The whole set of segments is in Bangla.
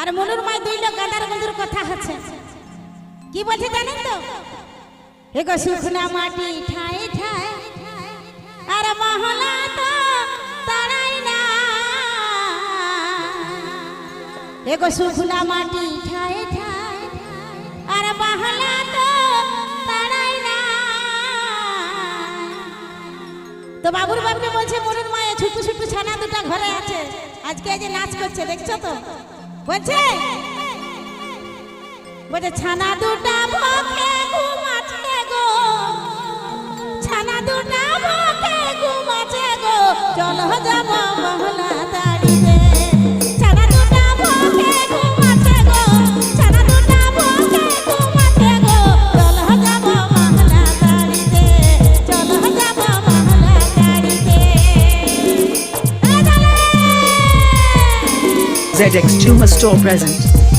আর মনুর মায় দুই লোক গাঁদার বন্ধুর কথা হচ্ছে কি বলছে জানেন তো? এগো শুকনা মাটি ঠায় ঠায় আর মহলা তো তারাই না। এগো শুকনা মাটি ঠায় ঠায় আর মহলা তো তারাই না। তো বাবুর বাবুকে বলছে, মনুর মায়ে ছোট্ট ছোট্ট ছানা দুটা ঘরে আছে। আজকে এই যে নাচ করছে, দেখছ তো? বলছে বলছে ছানা দুটা ভোগে ঘুমাচ্ছে গো। ছানা দুটা ভোগে ঘুমাচ্ছে গো। চল যাব ZX Tumor Store present.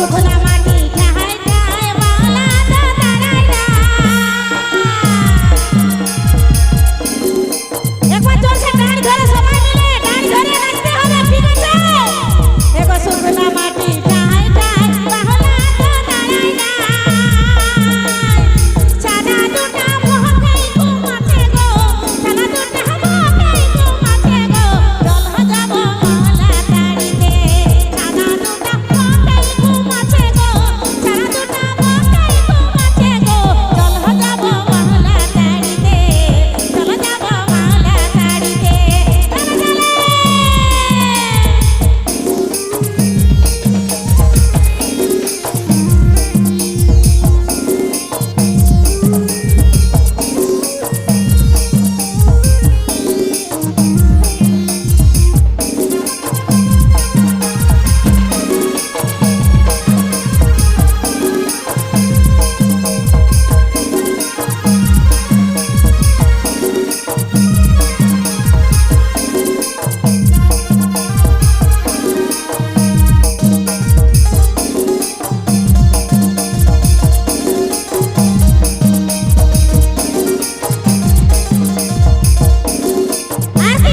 দেখো শুকনা Marta.